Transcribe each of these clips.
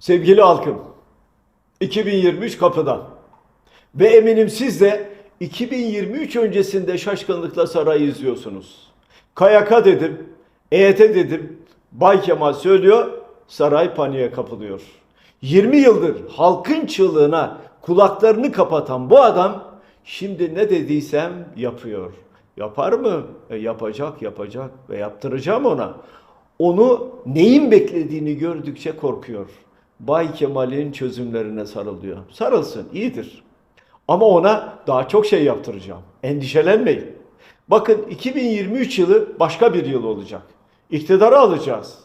Sevgili halkım, 2023 kapıda. Ve eminim siz de 2023 öncesinde şaşkınlıkla sarayı izliyorsunuz. KYK dedim, EYT dedim, Bay Kemal söylüyor, saray paniğe kapılıyor. 20 yıldır halkın çığlığına kulaklarını kapatan bu adam şimdi ne dediysem yapıyor. Yapar mı? E, yapacak, yapacak ve yaptıracağım ona. Onu neyin beklediğini gördükçe korkuyor. Bay Kemal'in çözümlerine sarılıyor. Sarılsın, iyidir. Ama ona daha çok şey yaptıracağım. Endişelenmeyin. Bakın 2023 yılı başka bir yıl olacak. İktidarı alacağız.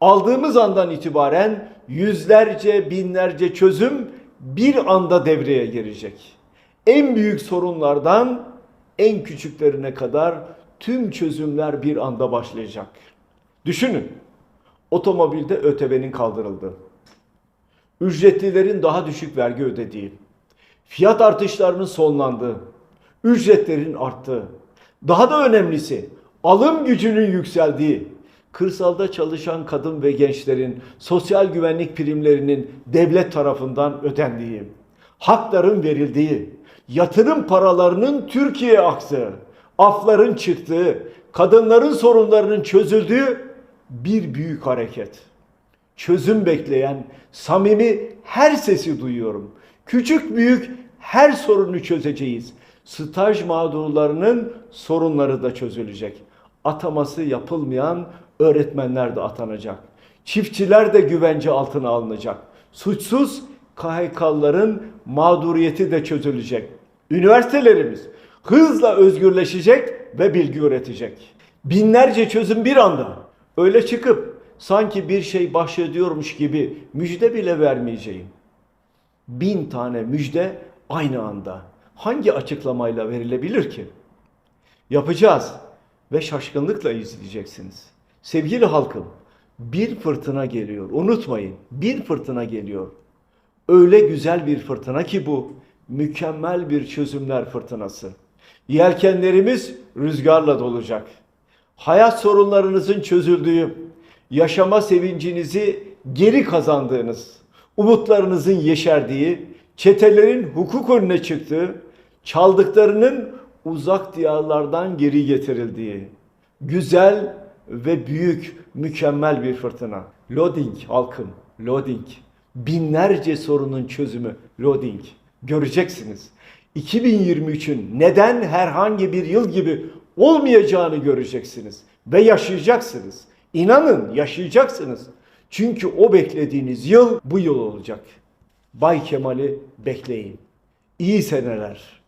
Aldığımız andan itibaren yüzlerce, binlerce çözüm bir anda devreye girecek. En büyük sorunlardan en küçüklerine kadar tüm çözümler bir anda başlayacak. Düşünün. Otomobilde ÖTV'nin kaldırıldığı, ücretlilerin daha düşük vergi ödediği, fiyat artışlarının sonlandığı, ücretlerin arttığı, daha da önemlisi alım gücünün yükseldiği, kırsalda çalışan kadın ve gençlerin sosyal güvenlik primlerinin devlet tarafından ödendiği, hakların verildiği, yatırım paralarının Türkiye'ye aktığı, afların çıktığı, kadınların sorunlarının çözüldüğü bir büyük hareket çözüm bekleyen, samimi her sesi duyuyorum. Küçük büyük her sorunu çözeceğiz. Staj mağdurlarının sorunları da çözülecek. Ataması yapılmayan öğretmenler de atanacak. Çiftçiler de güvence altına alınacak. Suçsuz KHK'ların mağduriyeti de çözülecek. Üniversitelerimiz hızla özgürleşecek ve bilgi üretecek. Binlerce çözüm bir anda. Öyle çıkıp sanki bir şey bahşediyormuş gibi müjde bile vermeyeceğim. Bin tane müjde aynı anda. Hangi açıklamayla verilebilir ki? Yapacağız ve şaşkınlıkla izleyeceksiniz. Sevgili halkım, bir fırtına geliyor. Unutmayın, bir fırtına geliyor. Öyle güzel bir fırtına ki bu, mükemmel bir çözümler fırtınası. Yelkenlerimiz rüzgarla dolacak. Hayat sorunlarınızın çözüldüğü, yaşama sevincinizi geri kazandığınız, umutlarınızın yeşerdiği, çetelerin hukuk önüne çıktığı, çaldıklarının uzak diyarlardan geri getirildiği, güzel ve büyük, mükemmel bir fırtına. Loading halkım, loading. Binlerce sorunun çözümü loading. Göreceksiniz. 2023'ün neden herhangi bir yıl gibi olmayacağını göreceksiniz ve yaşayacaksınız. İnanın yaşayacaksınız. Çünkü o beklediğiniz yıl bu yıl olacak. Bay Kemal'i bekleyin. İyi seneler.